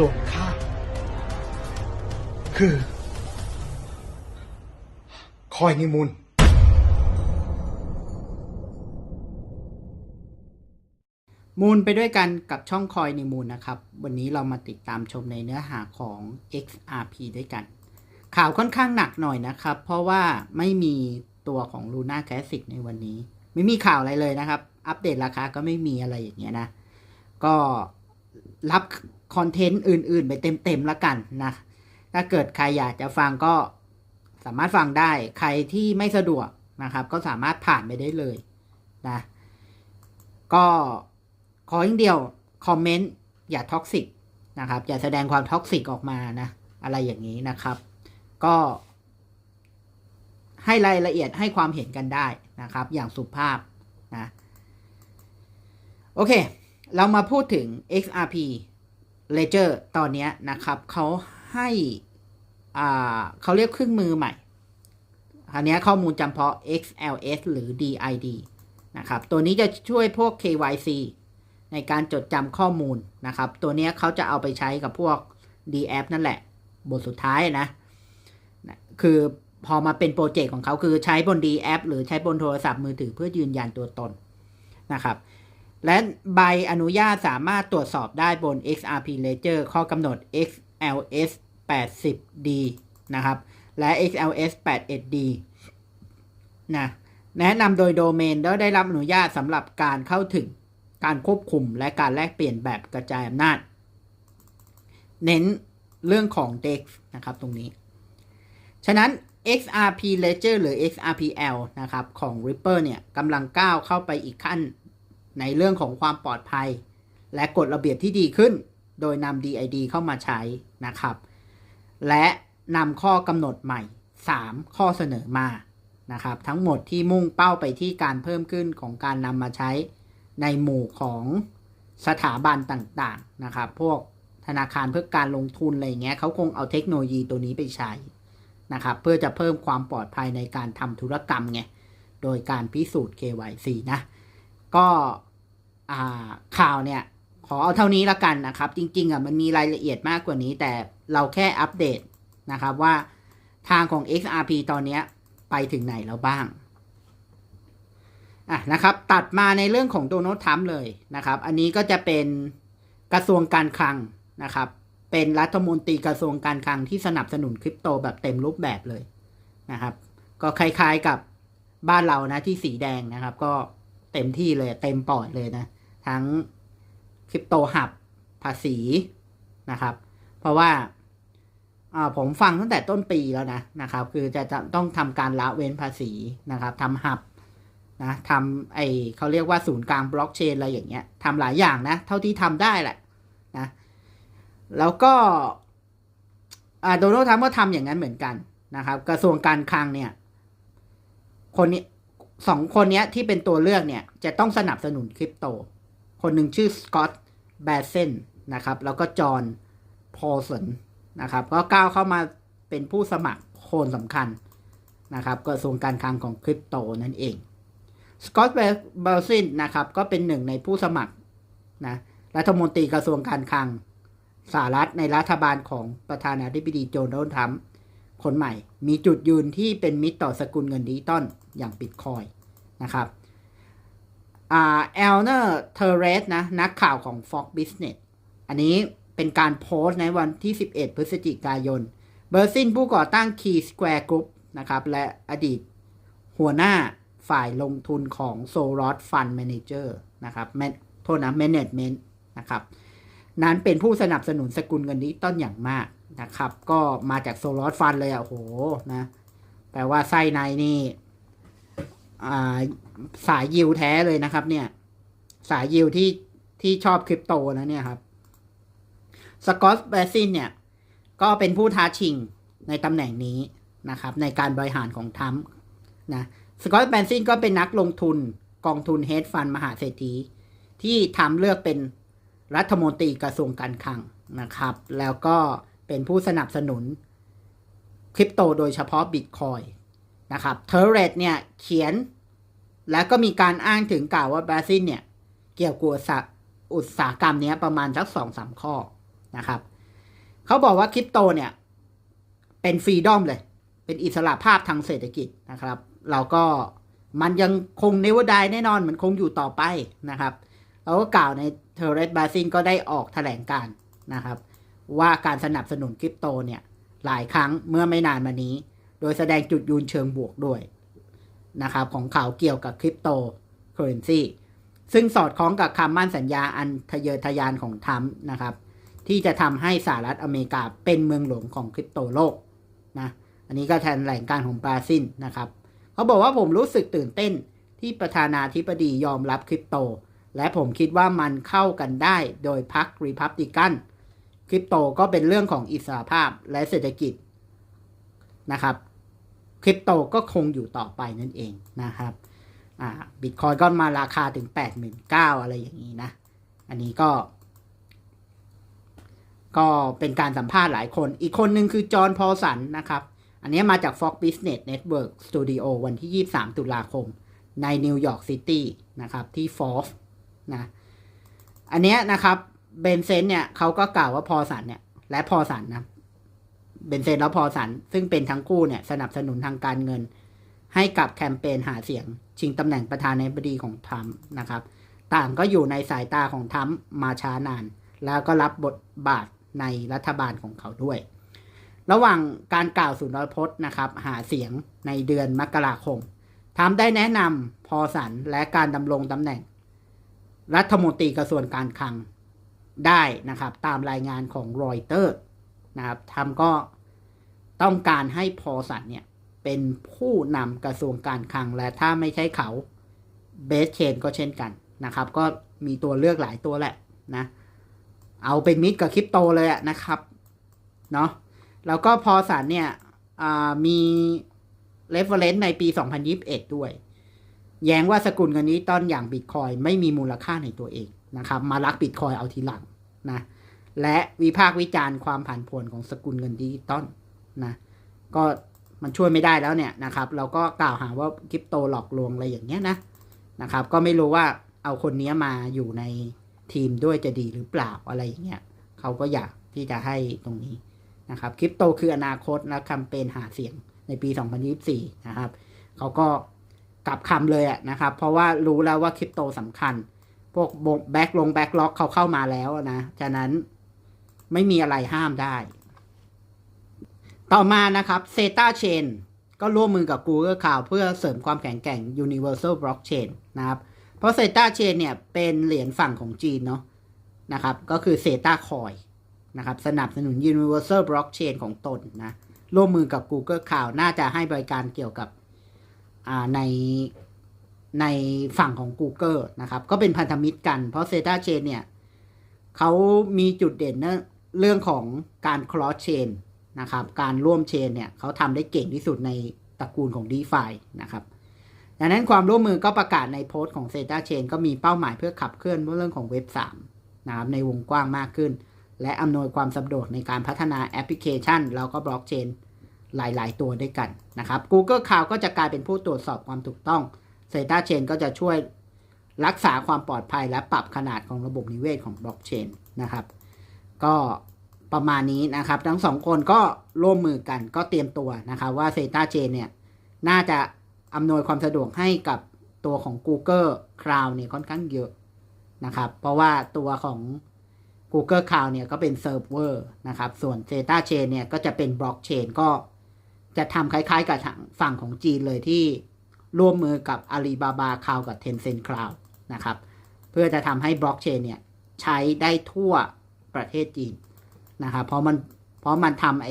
ส่วนข้าคือ คอยนิมุนมูลไปด้วยกันกับช่องคอยในมูลนะครับ วันนี้เรามาติดตามชมในเนื้อหาของ XRP ด้วยกัน ข่าวค่อนข้างหนักหน่อยนะครับ เพราะว่าไม่มีตัวของ Luna Classic ในวันนี้ ไม่มีข่าวอะไรเลยนะครับ อัปเดตราคาก็ไม่มีอะไรอย่างเงี้ยนะ ก็รับ คอนเทนต์อื่น ๆ ไปเต็มๆแล้วกันนะ ถ้าเกิดใครอยากจะฟังก็สามารถฟังได้ ใครที่ไม่สะดวกนะครับ ก็สามารถผ่านไปได้เลยนะ ก็ขออย่างเดียวคอมเมนต์อย่าท็อกซิกนะครับ อย่าแสดงความท็อกซิกออกมานะ อะไรอย่างนี้นะครับ ก็ ให้รายละเอียดให้ความเห็นกันได้นะครับ อย่างสุภาพนะ โอเค เรามาพูดถึง XRP Ledger ตอนนี้นะครับเขาให้อ่าเขาเรียกเครื่องมือใหม่อันนี้ข้อมูลจำเพาะ XLS หรือ DID นะครับ ตัวนี้จะช่วยพวก KYC ในการจดจำข้อมูลนะครับ ตัวนี้เขาจะเอาไปใช้กับพวก DApp นั่นแหละ บทสุดท้ายนะ คือพอมาเป็นโปรเจกต์ของเขาคือใช้บน DApp หรือใช้บนโทรศัพท์มือถือเพื่อยืนยันตัวตนนะครับ และใบอนุญาตสามารถตรวจสอบได้บน XRP Ledger ข้อกำหนด XLS 80D นะครับ และ XLS 81D นะแนะนำโดยโดเมนแล้วได้รับอนุญาตสำหรับการเข้าถึงการควบคุมและการแลกเปลี่ยนแบบกระจายอำนาจ เน้นเรื่องของ DEX นะครับตรงนี้ ฉะนั้น XRP Ledger หรือ XRPL นะครับของ Ripple เนี่ยกำลังก้าวเข้าไปอีกขั้น ในเรื่องของความปลอดภัย และกฎระเบียบที่ดีขึ้น โดยนำ DID เข้ามาใช้นะครับ และนำข้อกำหนดใหม่ 3 ข้อเสนอมานะครับ ทั้งหมดที่มุ่งเป้าไปที่การเพิ่มขึ้นของการนำมาใช้ในหมู่ของสถาบันต่างๆนะครับ พวกธนาคารเพื่อการลงทุนอะไรเงี้ยเขาคงเอาเทคโนโลยีตัวนี้ไปใช้นะครับเพื่อจะเพิ่มความปลอดภัยในการทำธุรกรรมไงโดยการพิสูจน์ KYC นะ ก็ ข่าวเนี่ย ขอเอาเท่านี้ละกันนะครับ จริงๆอะมันมีรายละเอียดมากกว่านี้ แต่เราแค่อัปเดตนะครับว่าทางของ XRP ตอนนี้ไปถึงไหนแล้วบ้างอะนะครับ ตัดมาในเรื่องของโดนัลด์ทรัมป์เลยนะครับ อันนี้ก็จะเป็นกระทรวงการคลังนะครับ เป็นรัฐมนตรีกระทรวงการคลังที่สนับสนุนคริปโตแบบเต็มรูปแบบเลยนะครับ ก็คล้ายๆกับบ้านเรานะที่สีแดงนะครับ ก็เต็มที่เลยเต็มปอดเลยนะ ทั้งคริปโตหับภาษีนะครับ เพราะว่าผมฟังตั้งแต่ต้นปีแล้วนะนะครับ คือจะจะต้องทำการละเว้นภาษีนะครับทำหับนะทำไอเขาเรียกว่าศูนย์กลางบล็อกเชนอะไรอย่างเงี้ยทำหลายอย่างนะ เท่าที่ทำได้แหละนะแล้วก็โดนัลด์ทรัมป์ก็ทำอย่างนั้นเหมือนกันนะครับ กระทรวงการคลังเนี่ย คนนี้สองคนนี้ที่เป็นตัวเลือกเนี่ย จะต้องสนับสนุนคริปโต คนหนึ่งชื่อสกอตต์แบเซนนะครับแล้วก็จอห์นพอลสันนะครับก็ก้าวเข้ามาเป็นผู้สมัครคนสำคัญนะครับกระทรวงการคลังของคริปโตนั่นเองสกอตต์เบลซินนะครับก็เป็นหนึ่งในผู้สมัครนะรัฐมนตรีกระทรวงการคลังสหรัฐในรัฐบาลของประธานาธิบดีโจโดนทรัมป์คนใหม่ มีจุดยืนที่เป็นมิตรต่อสกุลเงินดิจิตอลอย่างบิตคอยนะครับ อ่าเอลเนอร์เทเรสนะ นักข่าวของ Fox Business อันนี้เป็นการโพสต์ในวันที่ 11 พฤศจิกายน เบอร์ซินผู้ก่อตั้ง Key Square Group นะครับ และอดีตหัวหน้าฝ่ายลงทุนของ s o r o s Fund Manager นะครับโทษนะ Management นะครับ นั้นเป็นผู้สนับสนุนสกุลเงินดิจิตอลอย่างมากนะครับ ก็มาจาก s o r o s Fund เลยอะโหนะ แปลว่าไส้ในนี่ สายยิวแท้เลยนะครับ เนี่ย สายยิวที่ที่ชอบคริปโตนะเนี่ยครับสกอตแบซินเนี่ย ก็เป็นผู้ท้าชิงในตำแหน่งนี้นะครับ ในการบริหารของทัมนะสกอตแบซินก็เป็นนักลงทุนกองทุนเฮดฟันมหาเศรษฐีที่ทำเลือกเป็นรัฐมนตรีกระทรวงการคลังนะครับ แล้วก็เป็นผู้สนับสนุนคริปโตโดยเฉพาะบิตคอย นะครับเทเรตเนี่ยเขียน แล้วก็มีการอ้างถึงกล่าวว่าแบซินเนี่ย เกี่ยวกับอุตสาหกรรมนี้ประมาณสักสองสามข้อนะครับเขาบอกว่าคริปโตเนี่ย เป็นฟรีดอมเลย เป็นอิสระภาพทางเศรษฐกิจนะครับ เราก็มันยังคงเนวดายแน่นอนมันคงอยู่ต่อไปนะครับเราก็กล่าวในเทเรสบาซินก็ได้ออกแถลงการนะครับ ว่าการสนับสนุนคริปโตเนี่ย หลายครั้งเมื่อไม่นานมานี้ โดยแสดงจุดยืนเชิงบวกด้วยนะครับของข่าวเกี่ยวกับคริปโตเคอเรนซีซึ่งสอดคล้องกับคำมั่นสัญญาอันทะเยอทะยานของทรัมป์นะครับ ที่จะทำให้สหรัฐอเมริกาเป็นเมืองหลวงของคริปโตโลกนะอันนี้ก็แทนแหล่งการของบราซิลนะครับเขาบอกว่าผมรู้สึกตื่นเต้นที่ประธานาธิบดียอมรับคริปโต และผมคิดว่ามันเข้ากันได้โดยพรรครีพับลิกันคริปโตก็เป็นเรื่องของอิสรภาพและเศรษฐกิจนะครับ ริปโตก็คงอยู่ต่อไปนั่นเองนะครับอ่าบิตคอยก็มาราคาถึง 89,000 อะไรอย่างนี้นะ อันนี้ก็ ก็เป็นการสัมภาษณ์หลายคน อีกคนหนึ่งคือจอห์นพอสันนะครับ อันนี้มาจาก Fox Business Network Studio วันที่ 23 ตุลาคม ในนิวยอร์กซิตี้นะครับ ที่ Fox นะ อันนี้นะครับเบนเซนเนี่ยเขาก็กล่าวว่าพอสันเนี่ย และพอสันนะ เบนเซนและพอสัน ซึ่งเป็นทั้งคู่เนี่ยสนับสนุนทางการเงิน ให้กับแคมเปญหาเสียง ชิงตำแหน่งประธานาธิบดีของทรัมป์นะครับ ต่างก็อยู่ในสายตาของทรัมป์มาช้านาน แล้วก็รับบทบาทในรัฐบาลของเขาด้วย ระหว่างการกล่าวสุนทรพจน์นะครับ หาเสียงในเดือนมกราคมทรัมป์ได้แนะนำพอสันและการดำรงตำแหน่ง รัฐมนตรีกระทรวงการคลังได้นะครับ ตามรายงานของรอยเตอร์นะครับทรัมป์ก็ ต้องการให้พอสันเนี่ย เป็นผู้นำกระทรวงการคลังและถ้าไม่ใช่เขาเบสเชนก็เช่นกันนะครับ ก็มีตัวเลือกหลายตัวแหละนะ เอาเป็นมิตรกับคริปโตเลยะนะครับเนาะแล้วก็พอสันเนี่ยมีเรฟเฟรนซ์ในปี 2021 ด้วย แย้งว่าสกุลเงินนี้ต้นอย่างบิตคอยไม่มีมูลค่าในตัวเองนะครับ มารักบิตคอยเอาทีหลังนะ และวิพากษ์วิจารณ์ความผันผวนของสกุลเงินดิจิตอล นะก็มันช่วยไม่ได้แล้วเนี่ยนะครับเราก็กล่าวหาว่าคริปโตหลอกลวงอะไรอย่างเงี้ยนะนะครับ ก็ไม่รู้ว่าเอาคนนี้มาอยู่ในทีมด้วยจะดีหรือเปล่าอะไรอย่างเงี้ยเขาก็อยากที่จะให้ตรงนี้นะครับคริปโตคืออนาคตและแคมเปญหาเสียงในปี 2024 นะครับเขาก็กลับคำเลยอะนะครับ เพราะว่ารู้แล้วว่าคริปโตสำคัญ พวกแบ็กลงแบ็กล็อกเขาเข้ามาแล้วนะ ฉะนั้นไม่มีอะไรห้ามได้ ต่อมานะครับ Zeta Chain ก็ร่วมมือกับ Google Cloud เพื่อเสริมความแข็งแกร่ง Universal Blockchain นะครับ เพราะ Zeta Chain เนี่ยเป็นเหรียญฝั่งของจีนเนาะนะครับ ก็คือ Zeta Coin นะครับสนับสนุน Universal Blockchain ของตนนะ ร่วมมือกับ Google Cloud น่าจะให้บริการเกี่ยวกับในในฝั่งของ Google นะครับ ก็เป็นพันธมิตรกัน เพราะ Zeta Chain เนี่ยเขามีจุดเด่นเรื่องของการ cross chain นะครับ การร่วมเชนเนี่ยเขาทำได้เก่งที่สุดในตระกูลของ d e f i นะครับดังนั้นความร่วมมือก็ประกาศในโพสต์ของ Zeta Chain ก็มีเป้าหมายเพื่อขับเคลื่อนเรื่องของเว็บ3นะครับในวงกว้างมากขึ้น และอำนวยความสะดวกในการพัฒนาแอปพลิเคชัน แล้วก็บล็อกเชนหลาย ๆ ตัวด้วยกันนะครับ Google Cloud ก็จะกลายเป็นผู้ตรวจสอบความถูกต้อง Zeta Chain ก็จะช่วยรักษาความปลอดภัยและปรับขนาดของระบบนิเวศของบล็อกเชนนะครับ ก็ ประมาณนี้นะครับ ทั้งสองคนก็ร่วมมือกันก็เตรียมตัวนะครับว่า Zeta Chain เนี่ย น่าจะอำนวยความสะดวกให้กับตัวของ Google Cloud เนี่ยค่อนข้างเยอะนะครับ เพราะว่าตัวของ Google Cloud เนี่ยก็เป็นเซิร์ฟเวอร์นะครับ ส่วน Zeta Chain เนี่ยก็จะเป็นบล็อกเชนก็จะทำคล้ายๆกับทางฝั่งของจีนเลยที่ร่วมมือกับ Alibaba Cloud กับ Tencent Cloud นะครับ เพื่อจะทำให้บล็อกเชนเนี่ยใช้ได้ทั่วประเทศจีน นะครับเพราะมันเพราะมันทำไอ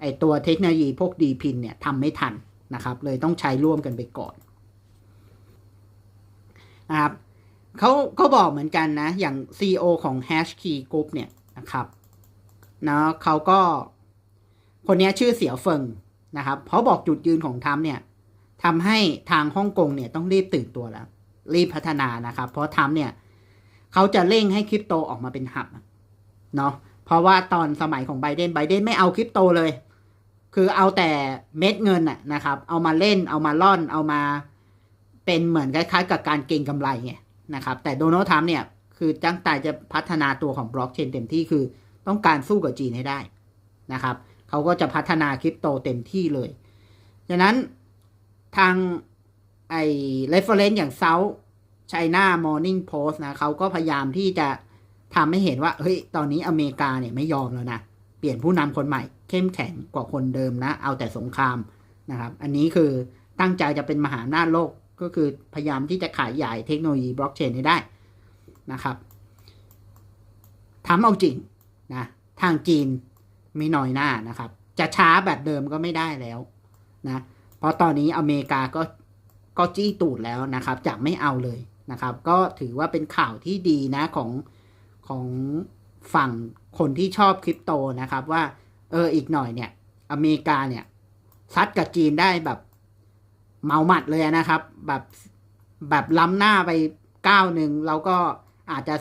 ไอตัวเทคโนโลยีพวกดีพินเนี่ยทำไม่ทันนะครับ เลยต้องใช้ร่วมกันไปก่อนนะครับเขาเขาบอกเหมือนกันนะ อย่าง CEO ของ Hashkey Group เนี่ยนะครับนะเขาก็คนนี้ชื่อเสี่ยวเฟิงนะครับเขาบอกจุดยืนของทรัมเนี่ยทำให้ทางฮ่องกงเนี่ยต้องรีบตื่นตัวแล้ว รีบพัฒนานะครับ เพราะทรัมเนี่ยเขาจะเร่งให้คริปโตออกมาเป็นหับเนาะ เพราะว่าตอนสมัยของไบเดนไบเดนไม่เอาคริปโตเลย คือเอาแต่เม็ดเงินน่ะนะครับ เอามาเล่นเอามาล่อนเอามาเป็นเหมือนคล้ายๆ กับการเก็งกำไรไงนะครับ แต่โดนัลด์ทรัมป์เนี่ย คือตั้งใจจะพัฒนาตัวของบล็อกเชนเต็มที่คือต้องการสู้กับจีนให้ได้นะครับเขาก็จะพัฒนาคริปโตเต็มที่เลยฉะนั้นทางไอ้ reference อย่าง South China Morning Post นะเขาก็พยายามที่จะ ทำให้เห็นว่าเฮ้ยตอนนี้อเมริกาเนี่ยไม่ยอมแล้วนะ เปลี่ยนผู้นำคนใหม่ เข้มแข็งกว่าคนเดิมนะ เอาแต่สงครามนะครับ อันนี้คือตั้งใจจะเป็นมหาอำนาจโลกก็คือพยายามที่จะขายใหญ่เทคโนโลยีบล็อกเชนให้ได้นะครับทำเอาจริงนะทางจีนไม่น้อยหน้านะครับ จะช้าแบบเดิมก็ไม่ได้แล้วนะเพราะตอนนี้อเมริกาก็ก็จี้ตูดแล้วนะครับจากไม่เอาเลยนะครับ ก็ถือว่าเป็นข่าวที่ดีนะของ ของฝั่งคนที่ชอบคริปโตนะครับว่า เอออีกหน่อยเนี่ย อเมริกาเนี่ยซัดกับจีนได้แบบเมาหมัดเลยนะครับ แบบแบบล้ำหน้าไปก้าวหนึ่งเราก็อาจจะ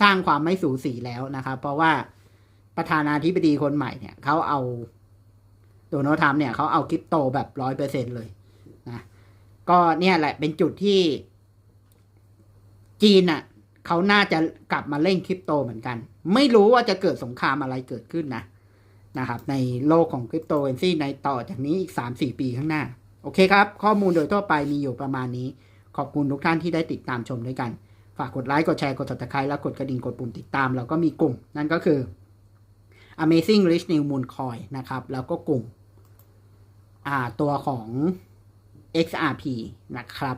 สร้างความไม่สูสีแล้วนะครับ เพราะว่าประธานาธิบดีคนใหม่เนี่ยเขาเอาโดนัลด์ทรัมป์เนี่ยเขาเอาคริปโตแบบร้อยเปอร์เซ็นเลยนะก็เนี่ยแหละเป็นจุดที่จีนอะ เขาน่าจะกลับมาเล่นคริปโตเหมือนกัน ไม่รู้ว่าจะเกิดสงครามอะไรเกิดขึ้นนะนะครับ ในโลกของคริปโตเคอเรนซีในต่อจากนี้อีกสามสี่ปีข้างหน้า โอเคครับ ข้อมูลโดยทั่วไปมีอยู่ประมาณนี้ ขอบคุณทุกท่านที่ได้ติดตามชมด้วยกัน ฝากกดไลค์กดแชร์กด subscribe และกดกระดิ่งกดปุ่มติดตามแล้วก็มีกลุ่ม นั่นก็คือ Amazing Rich New Moon Coin นะครับ แล้วก็กลุ่มอ่าตัวของ XRP นะครับ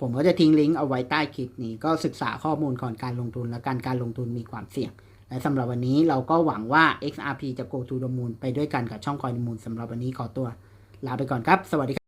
ผมก็จะทิ้งลิงก์เอาไว้ใต้คลิปนี้ก็ศึกษาข้อมูลก่อนการลงทุนและการการลงทุนมีความเสี่ยง และสำหรับวันนี้เราก็หวังว่า XRP จะ go to the moon ไปด้วยกันกับช่องคอยมูลสำหรับวันนี้ขอตัว ลาไปก่อนครับ สวัสดีครับ